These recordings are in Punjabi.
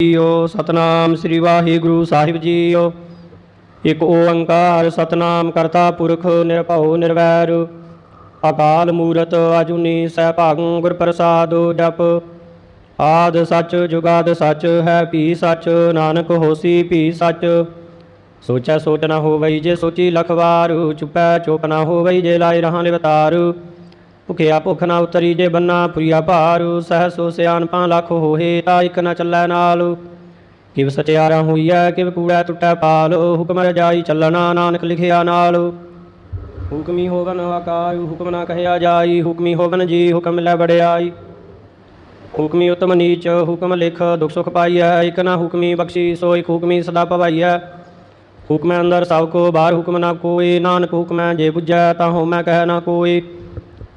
ਜੀਓ, ਸਤਨਾਮ ਸ੍ਰੀ ਵਾਹਿਗੁਰੂ ਸਾਹਿਬ ਜੀਓ। ਇਕ ਓੰਕਾਰ ਸਤਨਾਮ ਕਰਤਾ ਪੁਰਖ ਨਿਰਭਉ ਨਿਰਵੈਰ। ਅਕਾਲ ਮੂਰਤ ਅਜੂਨੀ ਸੈਭਾਗੰ ਗੁਰ ਪ੍ਰਸਾਦ ਡਪ ਆਦ ਸੱਚ ਜੁਗਾਦ ਸੱਚ ਹੈ ਭੀ ਸੱਚ, ਨਾਨਕ ਹੋਸੀ ਭੀ ਸੱਚ। ਸੋਚੈ ਸੋਚ ਨਾ ਹੋਵਈ ਜੇ ਸੋਚੀ ਲਖਵਾਰ, ਚੁਪੈ ਚੁਪ ਨਾ ਹੋਵਈ ਜੇ ਲਾਇ ਰਹਾਂ ਲਿਵਤਾਰ ਭੁਖਿਆ ਭੁਖ ਨਾ ਉਤਰੀ ਜੇ ਬੰਨਾ, ਪੁਰੀਆ ਭਾਰੂ, ਸਹਿ ਸੋ ਸਿਆਣਪਾਂ ਲੱਖ ਹੋਏ ਤਾ ਇਕ ਨਾ ਚੱਲੈ ਨਾਲ। ਕਿਵ ਸਚਿਆਰਾ ਹੋਈਐ ਕਿਵ ਕੂੜੈ ਟੁੱਟੈ ਪਾਲ ਹੁਕਮ ਰਜਾਈ ਚੱਲਣਾ ਨਾਨਕ ਲਿਖਿਆ ਨਾਲ। ਹੁਕਮੀ ਹੋਵਨ ਆਕਾਰ, ਹੁਕਮ ਨਾ ਕਹਿਆ ਜਾਈ, ਹੁਕਮੀ ਹੋਵਨ ਜੀ, ਹੁਕਮ ਲੈ ਬੜਿਆਈ ਹੁਕਮੀ ਉਤਮ ਨੀਚ, ਹੁਕਮ ਲਿਖ, ਦੁਖ ਸੁਖ ਪਾਈਐ, ਇਕ ਨਾ ਹੁਕਮੀ ਬਖਸ਼ੀ, ਸੋ ਇਕ ਹੁਕਮੀ ਸਦਾ ਭਵਾਈਐ ਹੁਕਮੈ ਅੰਦਰ ਸਭ ਕੋ, ਬਾਹਰ ਹੁਕਮ ਨਾ ਕੋਈ, ਨਾਨਕ ਹੁਕਮੈ ਜੇ ਬੁਝੈ ਤਾਂ ਹੋ ਮੈਂ ਕਹਿ ਨਾ ਕੋਈ।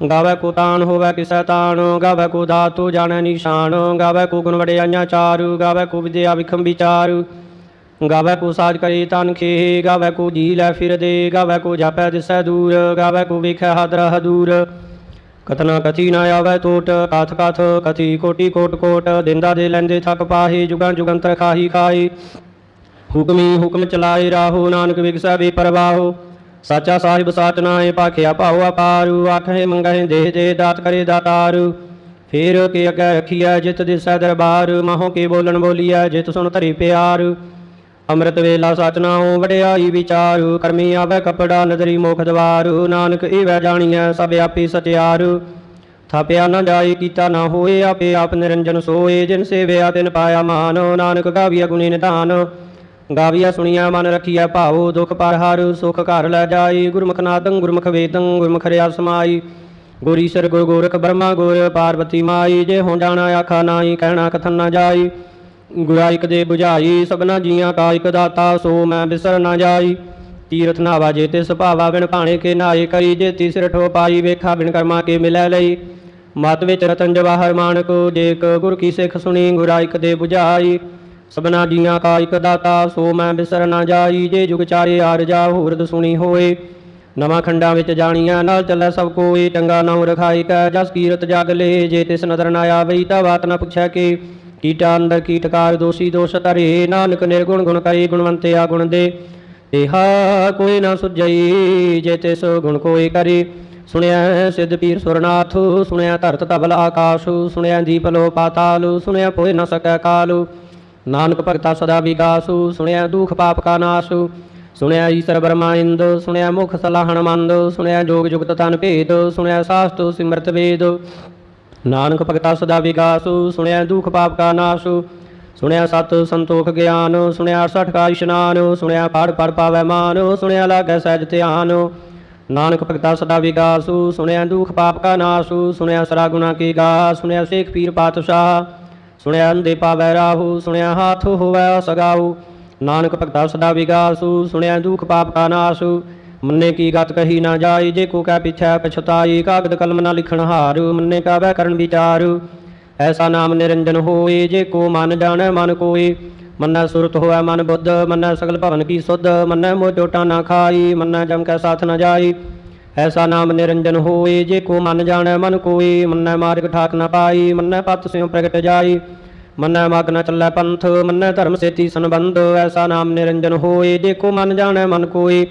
ਗਾਵੇ ਕੋ ਤਾਨ, ਹੋਵੇ ਕਿਸੈ ਤਾਨ, ਗਾਵੇ ਕੋ ਦਾਤੂ ਜਾਣੈ ਨਿਸ਼ਾਨ, ਗਾਵੇ ਕੋ ਗੁਣ ਵਡਿਆਈਆਂ ਚਾਰ ਗਾਵੇ ਕੋ ਵਿਦਿਆ ਵਿਖਮ ਵਿਚਾਰ, ਗਾਵੇ ਕੋ ਸਾਜ ਕਰੇ ਤਨ ਖੇ ਗਾਵੇ ਕੋ ਜੀ ਲੈ ਫਿਰ ਦੇ ਗਾਵੇ ਕੋ ਜਾਪੈ ਦਿਸੈ ਦੂਰ, ਗਾਵੇ ਕੋ ਵਿਖੈ ਹਦਰ ਹਦੂਰ। ਕਤਨਾ ਕਥੀ ਨਾ ਆਵੇ ਟੋਟ ਕਥ ਕਥ ਕਥੀ ਕੋਟੀ ਕੋਟ ਕੋਟ, ਦਿੰਦਾ ਦੇ ਲੈਂਦੇ ਥਕ ਪਾਹੀ, ਜੁਗਾਂ ਜੁਗੰਤਰ ਖਾਹੀ ਖਾਈ ਹੁਕਮੀ ਹੁਕਮ ਚਲਾਏ ਰਾਹੋ, ਨਾਨਕ ਵਿਗਸੈ ਬੇ ਪਰਵਾਹੋ ਸਾਚਾ ਸਾਹਿਬ ਸਾਚ ਨਾਏ ਪਾਖਿਆ ਭਾਉ ਅਪਾਰੂ ਆਖੇ ਮੰਗਹਿ ਦੇ ਦੇ ਦਾਤ ਕਰੇ ਦਾਤਾਰੂ। ਫੇਰ ਕੇ ਅੱਗੇ ਰਖੀਐ ਜਿਤ ਦਿਸੈ ਦਰਬਾਰ, ਮਹੋ ਕੇ ਬੋਲਣ ਬੋਲੀਐ ਜਿਤ ਸੁਣ ਧਰੀ ਪਿਆਰ। ਅੰਮ੍ਰਿਤ ਵੇਲਾ ਸਚ ਨਾਉ ਵਡਿਆਈ ਵਿਚਾਰੂ, ਕਰਮੀ ਆਵੇ ਕਪੜਾ ਨਦਰੀ ਮੁਖ ਦਵਾਰੂ। ਨਾਨਕ ਈਵੈ ਜਾਣੀਐ ਸਭ ਆਪੀ ਸਤਿਆਰੂ ਥਾਪਿਆ ਨਾ ਜਾਈ ਕੀਤਾ ਨਾ ਹੋਏ, ਆਪੇ ਆਪ ਨਿਰੰਜਨ ਸੋਏ। ਜਿਨ ਸੇਵਿਆ ਤਿਨ ਪਾਇਆ ਮਾਨ, ਨਾਨਕ ਗਾਵੀਆ ਗੁਣੀ ਨਿਧਾਨ। ਗਾਵੀਆ ਸੁਣੀਆ, ਮਨ ਰਖੀਐ ਭਾਉ, ਦੁਖ ਪਰ ਹਰ, ਸੁਖ ਘਰ ਲੈ ਜਾਈ। ਗੁਰਮੁਖ ਨਾਦੰ, ਗੁਰਮੁਖ ਵੇਦੰ, ਗੁਰਮੁਖ ਰਿਆ ਸਮਾਈ। ਗੁਰ ਈਸਰ ਗੁਰ ਗੋਰਖ ਬ੍ਰਹਮਾ ਗੁਰ ਪਾਰਵਤੀ ਮਾਈ। ਜੇ ਹੋ ਜਾਣਾ ਆਖਾ ਨਾਹੀ, ਕਹਿਣਾ ਕਥਨ ਨਾ ਜਾਈ। ਗੁਰਾਇਕ ਦੇ 부ਝਾਈ ਸਭਨਾ ਜੀਆਂ ਕਾਇਕ ਦਾਤਾ, ਸੋ ਮੈਂ ਬਿਸਰ ਨਾ ਜਾਈ। ਤੀਰਥ ਨਾਵਾ ਜੇ ਤੇ ਸੁਭਾਵਾ ਬਿਨ ਭਾਣੇ ਕੇ ਨਾਏ ਕਰੀ। ਜੇ ਤੀਸਰ ਠੋ ਪਾਈ, ਵੇਖਾ ਬਿਨ ਕਰਮਾ ਕੇ ਮਿਲੈ ਲਈ। ਮਤ ਵਿੱਚ ਰਤਨ ਜਵਾਹਰ ਮਾਨਕ, ਜੇ ਗੁਰ ਕੀ ਸਿੱਖ ਸੁਣੀ ਗੁਰਾਇਕ ਦੇ 부ਝਾਈ ਸਭਨਾ ਜੀਆਂ ਕਾ ਇਕ ਦਾਤਾ, ਸੋ ਮੈਂ ਬਿਸਰ ਨਾ ਜਾਈ, ਜੇ ਜੁਗ ਚਾਰੇ ਆਰ ਜਾ ਹੋਰਦ ਸੁਣੀ ਹੋਏ। ਨਵਾਂ ਖੰਡਾਂ ਵਿੱਚ ਜਾਣੀਆਂ, ਨਾਲ ਚੱਲੈ ਸਭ ਕੋਈ ਟੰਗਾ ਨਾਮ ਰਖਾਈ ਕੈ, ਜਸ ਕੀਰਤ ਜਗ ਲੇ। ਜੇ ਤਿਸ ਨਦਰ ਨਾ ਆਵਈ, ਤਾ ਬਾਤ ਨਾ ਪੁੱਛੈ ਕੇ। ਕੀਟਾ ਅੰਦਰ ਕੀਟਕਾਰ ਦੋਸ਼ੀ ਦੋਸ਼ ਧਰੇ। ਨਾਨਕ ਨਿਰਗੁਣ ਗੁਣ ਕਰੀ, ਗੁਣਵੰਤੇ ਆ ਗੁਣ ਦੇ। ਇਹਾ ਕੋਈ ਨਾ ਸੁਝਈ, ਜੇ ਤਿਸ ਗੁਣ ਕੋਈ ਕਰੀ। ਸੁਣਿਆ ਸਿੱਧ ਪੀਰ ਸੁਰਨਾਥ ਸੁਣਿਆ ਧਰਤ ਤਬਲ ਆਕਾਸ਼। ਸੁਣਿਆ ਦੀਪ ਲੋ ਪਾਤਾਲ ਸੁਣਿਆ ਕੋਈ ਨਾ ਸਕੈ ਕਾਲੂ। ਨਾਨਕ ਭਗਤਾ ਸਦਾ ਵਿਗਾਸੁ, ਸੁਣਿਆ ਦੁਖ ਪਾਪ ਕਾ ਨਾਸੁ, ਸੁਣਿਆ ਈਸ਼ਰ ਬਰਮਾ ਇੰਦ, ਸੁਣਿਆ ਮੁਖ ਸਲਾਹਣ ਮੰਦ ਸੁਣਿਆ ਜੋਗ ਜੁਗਤ ਤਨ ਭੇਦ, ਸੁਣਿਆ ਸਾਸਤੁ ਸਿਮਰਤ ਵੇਦ। ਨਾਨਕ ਭਗਤਾ ਸਦਾ ਵਿਗਾਸੁ, ਸੁਣਿਆ ਦੁਖ ਪਾਪ ਕਾ ਨਾਸੁ, ਸੁਣਿਆ ਸਤ ਸੰਤੋਖ ਗਿਆਨ, ਸੁਣਿਆ ਸਠ ਕਾ ਇਸ਼ਨਾਨ, ਸੁਣਿਆ ਪੜ ਪੜ ਪਾਵੈ ਮਾਨ, ਸੁਣਿਆ ਲਾਗੈ ਸਹਿਜ ਧਿਆਨ। ਨਾਨਕ ਭਗਤਾ ਸਦਾ ਵਿਗਾਸੁ, ਸੁਣਿਆ ਦੁਖ ਪਾਪ ਕਾ ਨਾਸੁ, ਸੁਣਿਆ ਸਰਾ ਗੁਣਾ ਕੀ ਗਾ, ਸੁਣਿਆ ਸੇਖ ਪੀਰ ਪਾਤਸ਼ਾਹ। ਸੁਣਿਆ ਅੰਦੇ ਪਾਵੈ ਰਾਹੂ, ਸੁਣਿਆ ਹਾਥ ਹੋਵੈ ਸਗਾਉ ਨਾਨਕ ਭਗਤਾ ਸਦਾ ਵਿਗਾਸੁ, ਸੁਣਿਆ ਦੁਖ ਪਾਪ ਕਾ ਨਾਸੁ। ਮੰਨੇ ਕੀ ਗਤ ਕਹੀ ਨਾ ਜਾਈ, ਜੇ ਕੋ ਕੈ ਪਿਛੈ ਪਛਤਾਈ, ਕਾਗਦ ਕਲਮ ਨਾ ਲਿਖਣ ਹਾਰ, ਮੰਨੇ ਕਾ ਵੈ ਕਰਨ ਵਿਚਾਰ। ਐਸਾ ਨਾਮ ਨਿਰੰਜਨ ਹੋਏ, ਜੇ ਕੋ ਮਨ ਜਾਣੈ ਮਨ ਕੋਏ। ਮੰਨੈ ਸੁਰਤ ਹੋਵੈ ਮਨ ਬੁੱਧ, ਮੰਨੈ ਸਗਲ ਭਵਨ ਕੀ ਸੁਧ। ਮੰਨੈ ਮੋਹ ਚੋਟਾ ਨਾ ਖਾਈ, ਮੰਨੈ ਜਮ ਕੈ ਸਾਥ ਨਾ ਜਾਈ। ਐਸਾ ਨਾਮ ਨਿਰੰਜਨ ਹੋਏ, ਜੇ ਕੋ ਮਨ ਜਾਣੈ ਮਨ ਕੋਈ ਮੰਨੈ ਮਾਰਗ ਠਾਕ ਨ ਪਾਈ, ਮੰਨੈ ਪਤ ਸਿਉ ਪ੍ਰਗਟ ਜਾਈ, ਮੰਨੈ ਮਗ ਨ ਚੱਲੈ ਪੰਥ, ਮੰਨੈ ਧਰਮ ਸੇਤੀ ਸੰਬੰਧ, ਐਸਾ ਨਾਮ ਨਿਰੰਜਨ ਹੋਏ, ਜੇ ਕੋ ਮਨ ਜਾਣੈ ਮਨ ਕੋਏ,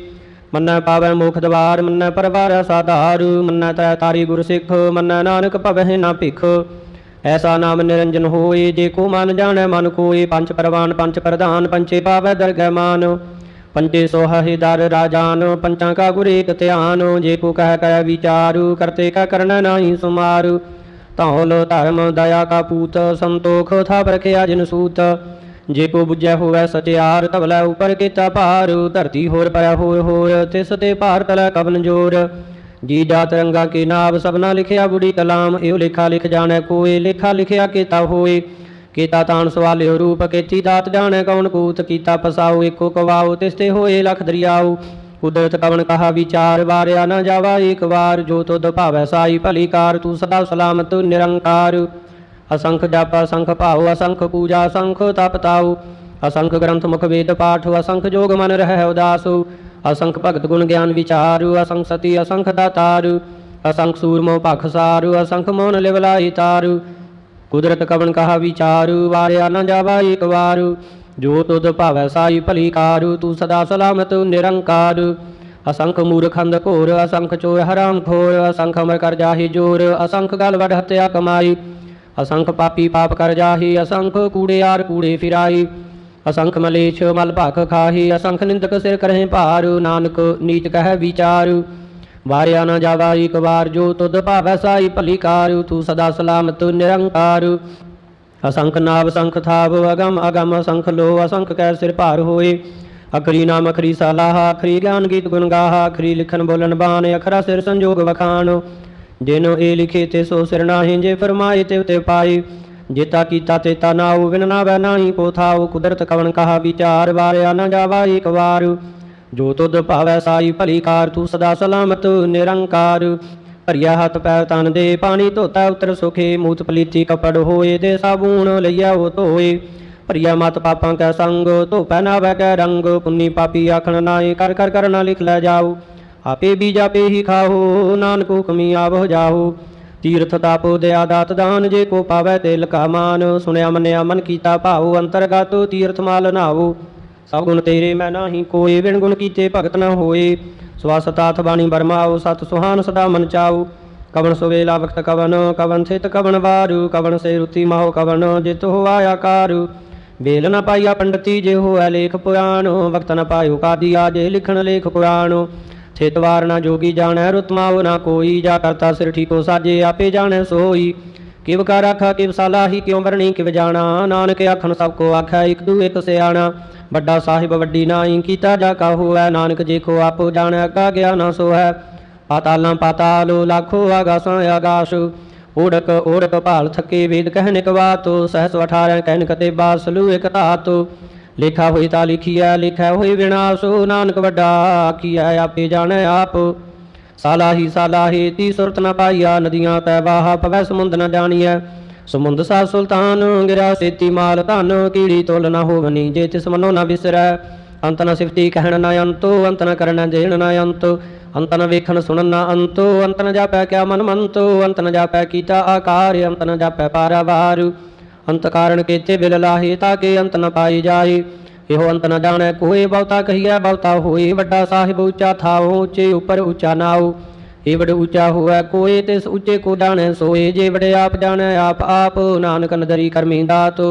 ਮੰਨੈ ਪਾਵੈ ਮੁਖ ਦਵਾਰ, ਮੰਨੈ ਪਰਵਾਰ ਸਾਧਾਰ, ਮੰਨੈ ਤੈ ਤਾਰੀ ਗੁਰ ਸਿੱਖ, ਮੰਨੈ ਨਾਨਕ ਭਵਹਿ ਨਾ ਭਿਖ। ਐਸਾ ਨਾਮ ਨਿਰੰਜਨ ਹੋਏ, ਜੇ ਕੋ ਮਨ ਜਾਣੈ ਮਨ ਕੋਈ ਪੰਜ ਪਰਵਾਨ, ਪੰਜ ਪ੍ਰਧਾਨ ਪੰਚੇ ਪਾਵੈ ਦਰਗਹਿ ਮਾਨ। ਪੰਚੇ ਸੋਹਹਿ ਦਰ ਰਾਜਾਨ, ਪੰਚਾਂ ਕਾ ਗੁਰ ਏਕ ਧਿਆਨ, ਜੇ ਕੋ ਕਹਿ ਕਹਿ ਵਿਚਾਰੂ, ਕਰਤੇ ਕਾ ਕਰਨਾ ਨਾਹੀ ਸੁਮਾਰ। ਧੌਲ, ਧਰਮ, ਦਇਆ ਕਾ ਪੂਤ, ਸੰਤੋਖ ਥਾਪ ਰਖਿਆ ਜਿਨ ਸੂਤ। ਜੇ ਕੋ ਬੁਝੈ ਹੋਵੈ ਸਚਿਆਰ ਤਵਲੇ ਉਪਰ ਕੀਤਾ ਭਾਰ। ਧਰਤੀ ਹੋਰ ਪਰਿਆ ਹੋਏ ਹੋਰ, ਤਿਸ ਤੇ ਭਾਰ ਤਲੈ ਕਵਨ ਜੋਰ। ਜੀ ਜਾਤ ਰੰਗਾ ਕੇ ਨਾਮ ਸਭਨਾ ਲਿਖਿਆ ਬੁੜੀ ਕਲਾਮ। ਇਹੋ ਲਿਖਾ ਲਿਖ ਜਾਣੈ ਕੋਏ, ਲਿਖਾ ਲਿਖਿਆ ਕੀਤਾ ਹੋਏ। ਕੀਤਾ ਤਾਣ ਸਵਾਲਿਓ ਰੂਪ ਕੀਤੀ ਦਾਤ ਜਾਣੈ ਕੌਣ ਕੂਤ, ਕੀਤਾ ਫਸਾਉ ਏਕੋ ਕਵਾਉ ਤਿਸ ਹੋਏ ਲਖ ਦਰਿਆਉ। ਕੁਦਰਤ ਕਵਨ ਕਹਾ ਵਿਚਾਰ, ਵਾਰਿਆ ਨਾ ਜਾਵਾ ਏਕ ਵਾਰ, ਜੋ ਤੁਧ ਭਾਵੈ ਸਾਈ ਭਲੀ ਕਾਰ, ਤੂੰ ਸਦਾ ਸਲਾਮਤ ਨਿਰੰਕਾਰ। ਅਸੰਖ ਜਪ, ਅਸੰਖ ਭਾਉ, ਅਸੰਖ ਪੂਜਾ, ਅਸੰਖ ਤਪ ਤਾਉ। ਅਸੰਖ ਗ੍ਰੰਥ ਮੁਖ ਵੇਦ ਪਾਠ, ਅਸੰਖ ਜੋਗ ਮਨ ਰਹਿ ਉਦਾਸੁ। ਅਸੰਖ ਭਗਤ ਗੁਣ ਗਿਆਨ ਵਿਚਾਰ, ਅਸੰਖ ਸਤੀ, ਅਸੰਖ ਦਾਤਾਰ। ਅਸੰਖ ਸੂਰਮੋ ਭਖ ਸਾਰ, ਅਸੰਖ ਮੋਨ ਲਿਵਲਾਈ ਤਾਰ। ਕੁਦਰਤ ਕਵਣ ਕਹਾ ਵਿਚਾਰੂ, ਵਾਰਿਆ ਨਾ ਜਾਵਾ ਏਕ ਵਾਰ। ਜੋ ਤੁਧ ਭਾਵੈ ਸਾਈ ਭਲੀ ਕਾਰੂ, ਤੂੰ ਸਦਾ ਸਲਾਮਤ, ਨਿਰੰਕਾਰ। ਅਸੰਖ ਮੂਰਖੰਦ ਘੋਰ, ਅਸੰਖ ਚੋਰ ਹਰਾਮ ਖੋਰ, ਅਸੰਖ ਅਮਰ ਕਰ ਜਾਹੀ ਜੋਰ, ਅਸੰਖ ਗਲ ਵਡ ਹਤਿਆ ਕਮਾਈ। ਅਸੰਖ ਪਾਪੀ ਪਾਪ ਕਰ ਜਾਹੀ, ਅਸੰਖ ਕੂੜਿਆਰ ਕੂੜੇ ਫਿਰਾਈ। ਅਸੰਖ ਮਲੇਛ ਮਲ ਭਖ ਖਾਹੀ, ਅਸੰਖ ਨਿੰਦਕ ਸਿਰ ਕਰਹਿ ਭਾਰ। ਨਾਨਕ ਨੀਚ ਕਹਿ ਵਿਚਾਰ। ਵਾਰਿਆ ਨਾ ਜਾਵਾ ਇੱਕ ਵਾਰ ਜੋ ਤੁਧ ਭਾਵੈ ਸਾਈ ਭਲੀ ਕਾਰ ਤੂੰ ਸਦਾ ਸਲਾਮਤ ਨਿਰੰਕਾਰ। ਅਸੰਖ ਨਾਭ ਸੰਖ ਥਾਵ, ਅਗਮ ਅਗਮ ਅਸੰਖ ਲੋ ਅਸੰਖ ਕੈ ਸਿਰ ਭਾਰ ਹੋਏ। ਅਖਰੀ ਨਾਮ ਅਖਰੀ ਸਲਾਹ ਅਖਰੀ ਗਿਆਨ ਗੀਤ ਗੁਣ ਗਾਹਾ, ਅਖਰੀ ਲਿਖਨ ਬੋਲਨ ਬਾਣ, ਅਖਰਾ ਸਿਰ ਸੰਜੋਗ ਵਖਾਣ। ਜਿਨੋ ਇਹ ਲਿਖੇ ਤੇ ਸੋ ਸਿਰ ਨਾਹੀਂ, ਜੇ ਫਰਮਾਏ ਤੇ ਉਤੇ ਪਾਈ ਜੇਤਾ ਕੀਤਾ ਤੇ ਤਾ ਨਾਉ ਵਿਨ ਨਾ ਬੈ ਨਾਹੀ ਕੋ ਥਾਉ। ਕੁਦਰਤ ਕਵਣ ਕਹਾ ਵਿਚਾਰ, ਵਾਰਿਆ ਨਾ ਜਾਵਾ ਇੱਕ ਵਾਰ। ਜੋ ਤੁਧ ਭਾਵੈ ਸਾਈ ਭਲੀ ਕਾਰ, ਤੂੰ ਸਦਾ ਸਲਾਮਤ, ਨਿਰੰਕਾਰ। ਭਰਿਆ ਹੱਥ ਪੈਰ ਤਨ ਦੇ ਪਾਣੀ, ਧੋਤਾ ਉਤਰ ਸੁਖੇ, ਮੂਤ ਪਲੀਤੀ ਕਪੜ ਹੋਏ ਦੇ ਸਾਬੂਣ ਲਈਆ ਉਹ ਧੋਏ। ਭਰੀਆ ਮਤ ਪਾਪਾਂ ਕੈ ਸੰਗ, ਧੋਪੈ ਨਾ ਵੈ ਕੈ ਰੰਗ, ਪੁੰਨੀ ਪਾਪੀ ਆਖਣ ਨਾਏ ਕਰ ਕਰ ਕਰਨਾ ਲਿਖ ਲੈ ਜਾਓ। ਆਪੇ ਬੀਜ ਆਪੇ ਹੀ ਖਾਓ, ਨਾਨਕ ਹੁਕਮੀ ਆਵੋ ਜਾਓ। ਤੀਰਥ ਤਾਪੋ ਦਿਆ ਦਾਤ ਦਾਨ, ਜੇ ਕੋ ਪਾਵੈ ਤੇ ਲਕਾ ਮਾਨ, ਸੁਣਿਆ ਮੰਨਿਆ ਮਨ ਕੀਤਾ ਭਾਉ, ਅੰਤਰਗਤ ਤੀਰਥ ਮਾਲ ਨਾਵੋ। ਸਭ ਗੁਣ ਤੇਰੇ ਮੈਂ ਨਾਹੀ ਕੋਏ ਵਿਣ ਗੁਣ ਕੀਤੇ ਭਗਤ ਨਾ ਹੋਏ। ਸਵਾਸ ਤਾਥ ਬਾਣੀ ਬਰਮਾਓ ਸਤ ਸੁਹਾਨ ਸਦਾ ਮਨ ਚਾਉ। ਕਵਨ ਸੁਵੇਲਾ ਵਕਤ ਕਵਨ ਕਵਨ ਥਿਤ ਕਵਨ ਵਾਰੂ। ਕਵਨ ਸੇ ਰੁਤੀ ਮਾਹੋ ਕਵਨ, ਜਿਤ ਹੋ ਆਇਆ ਬੇਲ ਨ ਪਾਈਆ ਪੰਡਤੀ, ਜੇ ਹੋਇ ਲੇਖ ਪੁਰਾਣ। ਵਕਤ ਨ ਪਾਇਓ ਕਾਦੀਆ, ਜੇ ਲਿਖਣ ਲੇਖ ਪੁਰਾਣ ਥਿਤ ਵਾਰ ਨਾ ਜੋਗੀ ਜਾਣੈ ਰੁਤਮਾਉ ਨਾ ਕੋਈ। ਜਾ ਕਰਤਾ ਸਿਰ ਠੀਕੋ ਸਾਜੇ, ਆਪੇ ਜਾਣੈ ਸੋਈ। ਕਿਵ ਕਰ ਆਖਾ ਕਿਵ ਸਲਾਹੀ, ਕਿਉ ਵਰਣੀ, ਕਿਵ ਜਾਣਾ। ਨਾਨਕ ਆਖਣ ਸਭ ਕੋ ਆਖੈ, ਇਕ ਦੂ ਇਕ ਸਿਆਣਾ। ਵੱਡਾ ਸਾਹਿਬ ਵੱਡੀ ਨਾਈ ਕੀਤਾ ਜਾ ਕਾ ਹੋਐ ਨਾਨਕ ਜੇ ਕੋ ਆਪੋ ਜਾਣਿਆ ਕਾ ਗਿਆ ਨਾ ਸੋ ਹੈ ਪਾਤਾਲਾਂ ਪਾਤਾਲੋ ਲਾਖੋ ਆਗਾਸਾਂ ਆਗਾਸ। ਓੜਕ ਓੜਕ ਭਾਲ ਥਕੇ ਵੇਦ ਕਹਿਨ ਇਕ ਬਾਤੋ। ਸਹਸ 18 ਕਹਿਨ ਕਤੇ ਬਾਸਲੂ ਇਕ ਧਾਤੋ। ਲਿਖਾ ਹੋਈ ਤਾਂ ਲਿਖੀਐ ਲਿਖਿਆ ਹੋਈ ਵਿਨਾਸ਼ੋ। ਨਾਨਕ ਵੱਡਾ ਆਖੀਐ, ਆਪੇ ਜਾਣੈ ਆਪ। ਸਾਲਾਹੀ ਸਾਲਾਹੀ ਤੀ ਸੁਰਤ ਨ ਪਾਈਆ, ਨਦੀਆਂ ਤੈ ਵਾਹ ਪਵੈ ਸਮੁੰਦ ਨ ਜਾਣੀਐ। ਸਮੁੰਦ ਸਾ ਸੁਲਤਾਨ ਗਿਰਾ ਸੇਤੀ ਮਾਲ ਧਨ, ਕੀੜੀ ਤੁਲ ਨਾ ਹੋਵਨੀ, ਜੇ ਤਿਸ ਮਨੋ ਨਾ ਵਿਸਰੈ ਅੰਤ ਨ ਸਿਫਤੀ ਕਹਿਣ ਨਾ ਅੰਤੋ, ਅੰਤ ਨ ਕਰਨ ਦੇਣ ਨ ਅੰਤ। ਅੰਤ ਨ ਵੇਖਣ ਸੁਣਨ ਨਾ ਅੰਤੋ, ਅੰਤ ਨ ਜਾਪੈ ਕਿਆ ਮਨ ਮੰਤੋ। ਅੰਤ ਨ ਜਾਪੈ ਕੀਤਾ ਆਕਾਰ, ਅੰਤ ਨ ਜਾਪੈ ਪਾਰਾਵਾਰ। ਅੰਤ ਕਾਰਨ ਕੇਤੇ ਬਿਲ ਲਾਹੇ ਤਾਂ ਕੇ ਅੰਤ ਨ ਪਾਈ ਜਾਏ ਇਹੋ ਅੰਤ ਨ ਜਾਣੈ, ਕੋਏ ਬਹੁਤਾ ਕਹੀਐ, ਬਹੁਤਾ ਹੋਏ ਵੱਡਾ ਸਾਹਿਬ ਉੱਚਾ ਥਾਉ, ਉੱਚੇ ਉੱਪਰ ਉੱਚਾ ਨਾਉ। ਇਹ ਵਡ ਉੱਚਾ ਕੋਏ ਤਿਸ ਉੱਚੇ ਕੋ ਜਾਣੈ ਸੋਏ ਜੇ ਵਡ ਆਪ ਜਾਣੈ ਆਪ ਆਪ ਨਾਨਕ ਨਦਰੀ ਕਰਮੀ ਦਾਤ।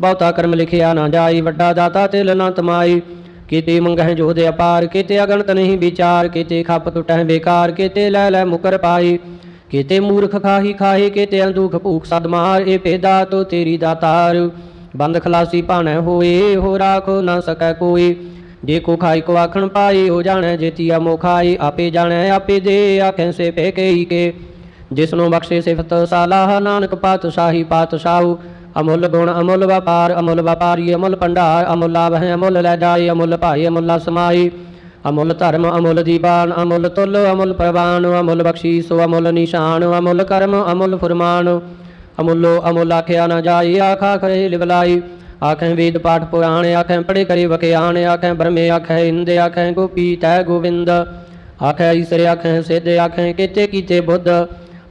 ਬਹੁਤਾ ਕਰਮ ਲਿਖਿਆ ਨਾ ਜਾਈ, ਵੱਡਾ ਦਾਤਾ ਤਿਲ ਨਾ ਤਮਾਈ। ਕੀਤੇ ਮੰਗਹਿ ਜੋਧ ਅਪਾਰ, ਕੀਤੇ ਅਗਣਤ ਨਹੀਂ ਵਿਚਾਰ, ਕੀਤੇ ਖੱਪ ਟੁਟਹਿ ਬੇਕਾਰ, ਕੀਤੇ ਲੈ ਲੈ ਮੁਕਰ ਪਾਈ। ਕੀਤੇ ਮੂਰਖ ਖਾਹੀ ਖਾਹੀ, ਕੀਤੇ ਅੰਦੂਖ ਭੂਖ ਸਦਮਾਰ ਇਹ ਪੇਦਾ ਤੋ ਤੇਰੀ ਦਾਤਾਰ। ਬੰਦ ਖਲਾਸੀ ਭਾਣੈ ਹੋਏ, ਹੋ ਰਾਖੋ ਨਾ ਸਕੈ ਕੋਈ। ਜੇ ਕੋ ਖਾਈ ਕੋ ਆਖਣ ਪਾਈ ਹੋ ਜਾਣੈ ਜੇਤੀਆ ਮੋਖਾਈ ਆਪੇ ਜਾਣੈ, ਆਪੇ ਦੇ, ਆਖੈ ਸੇ ਫੇਕਈ ਕੇ ਜਿਸਨੂੰ ਬਖਸ਼ੇ ਸਿਫਤ ਸਾਲਾਹ, ਨਾਨਕ ਪਾਤਸ਼ਾਹੀ ਪਾਤਸ਼ਾਹੂ। ਅਮੁੱਲ ਗੁਣ, ਅਮੁੱਲ ਵਪਾਰ, ਅਮੁੱਲ ਵਪਾਰੀ, ਅਮੁੱਲ ਭੰਡਾਰ। ਅਮੁੱਲ ਲਾਭ ਹੈ ਅਮੁੱਲ ਲੈ ਜਾਏ, ਅਮੁੱਲ ਭਾਈ ਅਮੁੱਲ ਸਮਾਈ ਅਮੁੱਲ ਧਰਮ, ਅਮੁੱਲ ਦੀਵਾਨ ਅਮੁੱਲ ਤੁਲ, ਅਮੁੱਲ ਪ੍ਰਵਾਨ। ਅਮੁੱਲ ਬਖਸ਼ੀਸ, ਅਮੁੱਲ ਨਿਸ਼ਾਨ। ਅਮੁੱਲ ਕਰਮ, ਅਮੁੱਲ ਫੁਰਮਾਨ। ਅਮੁੱਲੋ, ਅਮੁੱਲ ਆਖਿਆ ਨਾ ਜਾਈ ਆਖਾ ਕਰੇ ਲਿਵਲਾਈ ਆਖੈ ਵੇਦ ਪਾਠ ਪੁਰਾਣ ਆਖੈ ਪੜੇ ਕਰੇ ਵਕਿਆਣ ਆਖੈ ਬ੍ਰਹਮੇ ਆਖੈ ਇੰਦ ਆਖੈ ਗੋਪੀ ਤੈ ਗੋਵਿੰਦ। ਆਖੈ ਈਸਰ ਆਖੈ ਸਿੱਧ ਆਖੈ ਕੀਤੇ ਕੀਤੇ ਬੁੱਧ।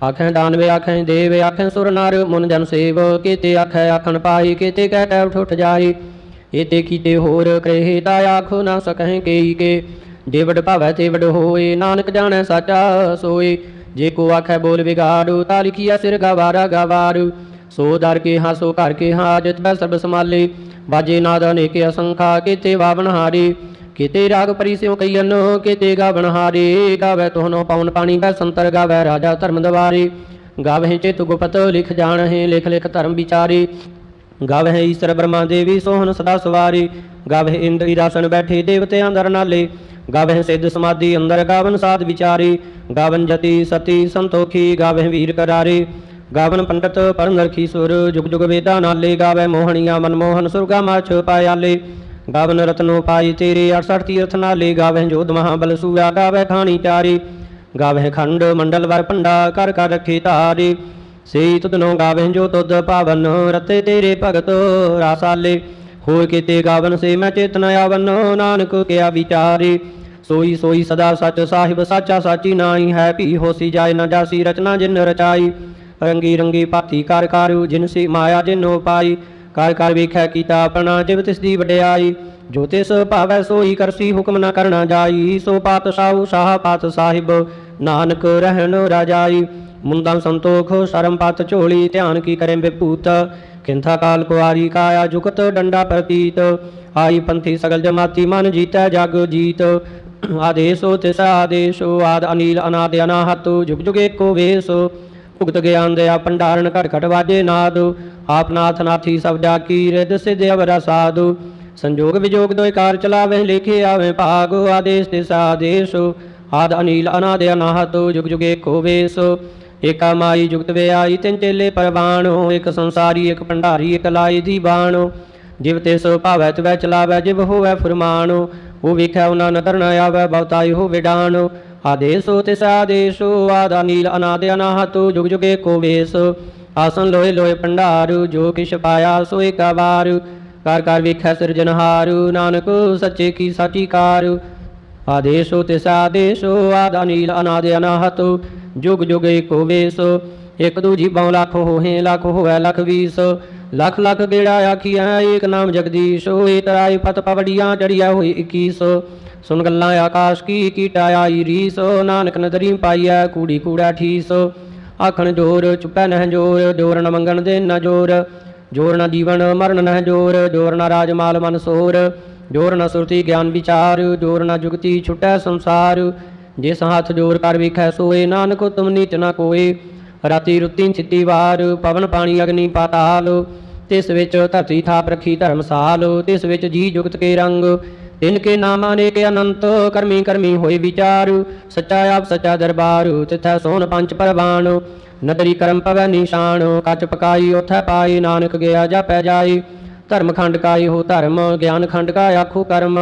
ਆਖੈ ਦਾਨਵੇ ਆਖੈ ਦੇਵ ਆਖੈ ਸੁਰ ਨਰ ਮਨ ਜਨ ਸੇਵ। ਕੀਤੇ ਆਖੈ ਆਖਣ ਪਾਈ ਕੀਤੇ ਕਹਿ ਕਹਿ ਉਠ ਉਠ ਜਾਈ ਏਤੇ ਕੀਤੇ ਹੋਰ ਕਰੇ ਤਾ ਆਖੋ ਨਾ ਸਕਹਿ ਕੇਈ ਕੇ। ਜੇ ਭਾਵੈ ਤੇ ਵਡ ਹੋਏ, ਨਾਨਕ ਜਾਣੈ ਸਾਚਾ ਸੋਏ। ਜੇ ਕੋ ਆਖੈ ਬੋਲ ਵਿਗਾੜੂ, ਤਾ ਲਿਖੀਆ ਸਿਰ ਗਵਾਰਾ ਗਵਾਰੂ। ਸੋ ਦਰ ਕੇ ਹਾਂ, ਸੋ ਘਰ ਕੇ ਹਾਂ ਜਿਤ ਬੈ ਸਰਬ ਸਮਾਲੇ ਬਾਜੇ ਨਾਦ ਅਨੇਕ ਅਸੰਖਾ, ਕੀਤੇ ਵਾਵਨ ਹਾਰੇ। ਕੀਤੇ ਰਾਗ ਪਰੀ ਸਿਉ ਕਈਨ ਕੀਤੇ ਗਾਵਨ ਹਾਰੇ। ਗਾਵੇ ਤੋਹਨੋ ਪਉਨ ਪਾਣੀ ਬੈ ਸੰਤਰ, ਗਾਵੇ ਰਾਜਾ ਧਰਮ ਦਵਾਰੇ। ਗਾਵੇ ਚਿਤ ਗੁਪਤ, ਲਿਖ ਜਾਣਹਿ, ਲਿਖ ਲਿਖ ਧਰਮ ਵਿਚਾਰੇ। ਗਾਵਹਿ ਈਸ਼ਰ ਬ੍ਰਹਮਾ ਦੇਵੀ, ਸੋਹਣ ਸਦਾ ਸਵਾਰੀ। ਗਾਵਹਿ ਇੰਦਰੀ ਰਾਸਨ ਬੈਠੇ ਦੇਵਤੇ ਅੰਦਰ ਨਾਲੇ। ਗਾਵਹਿ ਸਿੱਧ ਸਮਾਧੀ ਅੰਦਰ ਗਾਵਨ ਸਾਧ ਵਿਚਾਰੀ। ਗਾਵਨ ਜਤੀ ਸਤੀ ਸੰਤੋਖੀ, ਗਾਵਹਿ ਵੀਰ ਕਰਾਰੇ। ਗਾਵਨ ਪੰਡਤ ਪਰਮ ਰਖੀ ਸੁਰ, ਜੁਗ ਜੁਗ ਵੇਦਾ ਨਾਲੇ ਗਾਵੈ ਮੋਹਣੀਆਂ ਮਨ ਮੋਹਨ ਸੁਰਗਾ ਮਾਛ ਪਾਇਆਲੇ। ਗਾਵਨ ਰਤਨੋ ਪਾਈ ਤੇਰੇ 68 ਤੀਰਥ ਨਾਲੇ, ਗਾਵਹਿ ਜੋਧ ਮਹਾਬਲ ਸੂਆ ਗਾਵੈ ਖਾਣੀ ਚਾਰੀ। ਗਾਵਹਿ ਖੰਡ ਮੰਡਲ ਵਰ ਭੰਡਾ, ਕਰ ਕਰ ਰਖੇ ਧਾਰੇ। ਸੇਈ ਤੁਧਨੋ ਗਾਵਹਿ ਜੋ ਤੁਧ ਪਾਵਨ, ਰਤੇ ਤੇਰੇ ਭਗਤ ਰਾਸਾਲੇ। ਹੋਇ ਕੀਤੇ ਗਾਵਨ ਸੇ ਮੈਂ ਚੇਤਨ ਆਵਨ, ਨਾਨਕ ਕਿਆ ਵਿਚਾਰੇ। ਸੋਈ ਸੋਈ ਸਦਾ ਸਚ ਸਾਹਿਬ, ਸਾਚਾ ਸਾਚੀ ਨਾਹੀ ਹੈ, ਭੀ ਹੋਸੀ ਜਾਏ ਨਾ ਜਾਸੀ ਰਚਨਾ ਜਿਨ ਰਚਾਈ। ਰੰਗੀ ਰੰਗੀ ਭਾਤੀ ਕਰ ਕਾਰੂ ਜਿਨਸੀ ਮਾਇਆ ਜਿਨੋ ਪਾਈ। ਕਰ ਕਰ ਵੇਖੈ ਕੀਤਾ ਆਪਣਾ ਜਿਵ ਤਿਸ ਦੀ ਵਡਿਆਈ। ਜੋ ਤਿਸ ਭਾਵੈ ਸੋਈ ਕਰਸੀ ਹੁਕਮ ਨਾ ਕਰਨਾ ਜਾਈ। ਸੋ ਪਾਤਸ਼ਾਹੂ ਸ਼ਾਹ ਪਾਤ ਸਾਹਿਬ ਨਾਨਕ ਰਹਿਣ ਰਾਜਾਈ। ਮੁੰਦਾਂ ਸੰਤੋਖ ਸ਼ਰਮ ਪਤ ਝੋਲੀ ਧਿਆਨ ਕੀ ਕਰੇ ਵਿਭੂਤ। ਕਿੰਥਾ ਕਾਲ ਕੁਆਰੀ ਕਾਇਆ ਜੁਗਤ ਡੰਡਾ ਪ੍ਰਤੀਤ। ਆਈ ਪੰਥੀ ਸਗਲ ਜਮਾਤੀ ਮਨ ਜੀਤੈ ਜਗ ਜੀਤ। ਆਦੇਸੋ ਤਿਸ ਆਦੇਸ਼ੋ ਆਦ ਅਨੀਲ ਅਨਾਦ ਅਨਾਹਤੋ। ਜੁਗ ਜੁਗੇ ਏਕੋ ਵੇਸੋ। ਭੁਗਤ ਗਿਆਨ ਦਇਆ ਭੰਡਾਰਨ ਘਟ ਘਟ ਵਾਜੇ ਨਾਦ। ਆਪ ਨਾਥ ਨਾਥੀ ਸਭ ਜਾ ਕੀ ਰਿਦ ਸਿਧ ਅਵਰਾ ਸਾਧੂ। ਸੰਜੋਗ ਵਿਜੋਗ ਦੋਇ ਕਾਰ ਚਲਾਵੇ, ਲੇਖੇ ਆਵੇ ਭਾਗ। ਆਦੇਸ ਤਿਸ ਆਦੇਸ਼ੋ ਆਦ ਅਨੀਲ ਅਨਾਦ ਅਨਾਹਤੋ, ਜੁਗ ਜੁਗ ਏਕੋ ਏਕਾ ਮਾਈ ਜੁਗਤ ਵਿਆਈ, ਤਿੰਨ ਚੇਲੇ ਪਰਵਾਣੋ ਇੱਕ ਸੰਸਾਰੀ, ਇੱਕ ਭੰਡਾਰੀ, ਇੱਕ ਲਾਈ ਦੀ ਬਾਣੋ। ਜਿਵ ਤੇ ਸੋ ਭਾਵੈ, ਤਵੈ ਚਲਾਵੈ, ਜਿਵ ਹੋਵੈ ਫਰਮਾਨੋ। ਉਹ ਵੇਖੈ, ਉਹਨਾਂ ਨਦਰ ਨ ਆਵੈ ਬਹੁਤਾਈ ਹੋ ਵਿਡਾਨੋ। ਆਦੇਸੋ ਤਿਸ ਆਦੇਸ਼ੋ ਆਦਾ ਨੀਲ ਅਨਾਦ ਅਨਾਹਤੋ, ਜੁਗ ਜੁਗੇ ਕੋ ਵੇਸ। ਆਸਨ ਲੋਏ ਲੋਏ ਭੰਡਾਰੂ, ਜੋ ਕਿਛ ਪਾਇਆ ਸੋ ਏਕਾ ਕਰ ਕਰ ਵੇਖੈ ਸਿਰਜਨਹਾਰੂ ਨਾਨਕ ਸੱਚੇ ਕੀ ਸਾਚੀ ਕਾਰ। ਆਦੇਸ਼ੋ ਤਿਸ ਆਦੇਸ਼ੋ ਆਦਾ ਨੀਲ ਅਨਾਦ ਅਨਾਹਤੋ, ਜੁਗ ਜੁਗ ਏਕੋ ਵੇਸ। ਇਕ ਦੂਜੀ ਬਹੁ ਲੱਖ ਹੋਏ ਲੱਖ ਹੋਵੇ ਲੱਖ ਵੀਸ। ਲੱਖ ਲੱਖ ਗੇੜਾ ਆਖੀਐ ਏਕ ਨਾਮ ਜਗਦੀਸ਼ ਹੋਏ ਤਰਾਈ ਪਤ ਪਵੜੀਆਂ ਚੜੀਐ ਹੋਈ 21 ਸੁਨ ਗੱਲਾਂ ਆਕਾਸ਼ ਕੀ, ਕੀਟਾ ਆਈ ਰੀਸ, ਨਾਨਕ ਨਦਰੀ ਪਾਈਐ ਕੂੜੀ ਕੂੜਾ ਠੀਸ। ਆਖਣ ਜੋਰ, ਚੁੱਪੈ ਨਹਿ ਜੋਰ ਜੋਰ ਨ ਮੰਗਣ ਦੇ ਨ ਜੋਰ। ਜੋਰ ਨ ਜੀਵਨ, ਮਰਨ ਨਹਿ ਜੋਰ ਜੋਰ ਨ ਰਾਜ ਮਾਲ ਮਨ ਸੋਰ। ਜੋਰ ਨ ਸੁਰਤੀ ਗਿਆਨ ਵਿਚਾਰ, ਜੋਰ ਨ ਜੁਗਤੀ ਛੁਟੈ ਸੰਸਾਰ। ਜਿਸ ਹੱਥ ਜੋਰ ਕਰ ਵਿਖੈ ਸੋਏ, ਨਾਨਕ ਤੁਮ ਨੀਚ ਨ ਕੋਏ। ਰਾਤੀ ਰੁੱਤੀ ਛਿੱਤੀ ਵਾਰ, ਪਵਨ ਪਾਣੀ ਅਗਨੀ ਪਾਤਾਲ, ਤਿਸ ਵਿੱਚ ਧਰਤੀ ਥਾਪ ਰੱਖੀ ਧਰਮਸਾਲ, ਤਿਸ ਵਿੱਚ ਜੀ ਜੁਗਤ ਕੇ ਰੰਗ, ਤਿਨ ਕੇ ਨਾਮ ਅਨੇਕ ਅਨੰਤ, ਕਰਮੀ ਕਰਮੀ ਹੋਏ ਵਿਚਾਰ, ਸੱਚਾ ਆਪ ਸੱਚਾ ਦਰਬਾਰ, ਤਿਥੈ ਸੋਨ ਪੰਜ ਪਰਵਾਨ, ਨਦਰੀ ਕਰਮ ਪਵੈ ਨਿਸ਼ਾਨ, ਕੱਚ ਪਕਾਈ ਉਥੈ ਪਾਈ ਨਾਨਕ ਗਿਆ ਜਾਪੈ ਜਾਈ ਧਰਮ ਖੰਡ ਕਾਈ ਹੋ ਧਰਮ, ਗਿਆਨ ਖੰਡ ਕਾ ਆਖੋ ਕਰਮ,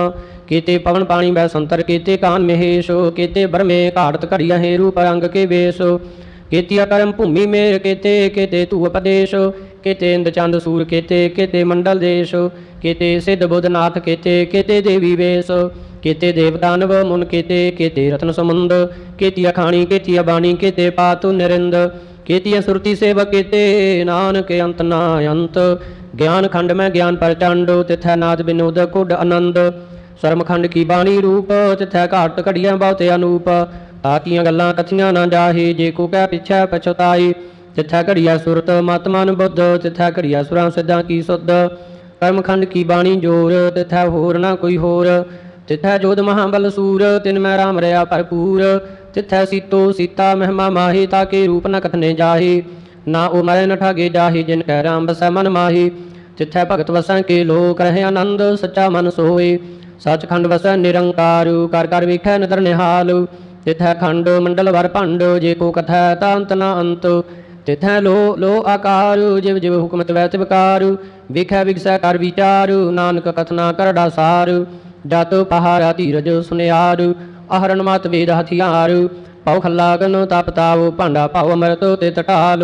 ਕੀਤੇ ਪਵਨ ਪਾਣੀ ਬੈ ਸੰਤਰ, ਕੀਤੇ ਕਾਨ ਮਹੇਸ਼, ਕੀਤੇ ਬਰਮੇ ਘਾੜਤ ਘੜੀਆ ਹੈ ਰੂਪ ਰੰਗ ਕੇ ਵੇਸ ਕੀਤਿਆ ਕਰਮ ਭੂਮੀ ਮੇਰ ਕੀਤੇ ਕੀਤੇ ਤੂ ਉਪਦੇਸ਼ ਕੀਤੇ ਇੰਦ ਚੰਦ ਸੂਰ ਕੀਤੇ ਕੀਤੇ ਮੰਡਲ ਦੇਸ਼, ਕੀਤੇ ਸਿੱਧ ਬੁੱਧ ਨਾਥ ਕੀਤੇ ਕੀਤੇ ਦੇਵੀ ਵੇਸ, ਕੀਤੇ ਦੇਵ ਦਾਨਵ ਮੁਨ ਕੀਤੇ ਕੀਤੇ ਰਤਨ ਸਮੁੰਦ ਕੀਤਿਆ ਖਾਣੀ ਕੀਤਿਆ ਬਾਣੀ ਕੀਤੇ ਪਾਤੁ ਨਿਰਿੰਦ ਕੀਤਿਆ ਸੁਰਤੀ ਸੇਵਕ ਕੀਤੇ, ਨਾਨਕ ਅੰਤ ਗਿਆਨ ਖੰਡ ਮੈਂ ਗਿਆਨ ਪ੍ਰਚੰਡ, ਤਿਥੈ ਨਾਦ ਬਿਨੋਦ ਕੁਡ ਆਨੰਦ ਸਰਮਖੰਡ ਕੀ ਬਾਣੀ ਰੂਪ, ਤਿਥੈ ਘਾਟ ਘੜੀਆਂ ਬਹੁਤੇ ਅਨੂਪ ਆਕੀਆਂ ਗੱਲਾਂ ਕਥੀਆਂ ਨਾ ਜਾਹੀ, ਜੇ ਕੋ ਕਹਿ ਪਿਛੈ ਪਛਤਾਈ ਤਿਥੈ ਘੜੀਆ ਸੁਰਤ ਮਤ ਮਨ ਬੁੱਧ ਤਿਥੈ ਘੜੀਆ ਸੁਰਾਂ ਸਿੱਧਾਂ ਕੀ ਸੁਧ। ਕਰਮਖੰਡ ਕੀ ਬਾਣੀ ਜੋਰ, ਤਿਥੈ ਹੋਰ ਨਾ ਕੋਈ ਹੋਰ। ਤਿਥੈ ਜੋਧ ਮਹਾਬਲ ਸੂਰ, ਤਿਨ ਮੈਂ ਰਾਮ ਰਿਆ ਭਰਪੂਰ। ਤਿਥੈ ਸੀਤੋ ਸੀਤਾ ਮਹਿਮਾ ਮਾਹੀ, ਤਾ ਕੇ ਰੂਪ ਨ ਕਥਨੇ ਜਾਹੀ। ਨਾ ਉਹ ਮਰੇ ਨ ਠਾਗੇ ਜਾਹੀ, ਜਿਨ ਕੈ ਰਾਮ ਬਸੈ ਮਨ ਮਾਹੀ। ਤਿਥੈ ਭਗਤ ਵਸੈ ਕੇ ਲੋਕ ਰਹੇ ਆਨੰਦ, ਸੱਚਾ ਮਨ ਸੋਏ ਸੱਚਖੰਡ ਵਸੈ ਨਿਰੰਕਾਰ, ਕਰ ਕਰ ਵੇਖੈ ਨਦਰ ਨਿਹਾਲ। ਤਿਥੈ ਖੰਡ ਮੰਡਲ ਵਰ ਭੰਡ, ਜੇ ਕੋ ਕਥੈ ਤਾਂ ਅੰਤ ਨਾ ਅੰਤ। ਤਿਥੈ ਲੋ ਲੋ ਆਕਾਰ, ਜਿਵ ਜਿਵ ਹੁਕਮ ਤਵੈ ਤਿਵਕਾਰ ਵੇਖੈ ਵਿਗਸੈ ਕਰ ਵਿਚਾਰ, ਨਾਨਕ ਕਥਨਾ ਕਰੜਾ ਸਾਰ ਜਤ ਪਹਾਰਾ ਧੀਰਜ ਸੁਨਿਆਰ ਆਹਰਣ ਮਤ ਵੇਦ ਹਥਿਆਰ। ਪਉ ਖੱਲਾ ਗਨ ਤਪ ਤਾਉ ਭਾਂਡਾ ਭਾਉ ਅਮਰਤ ਤੇ ਟਟਾਲ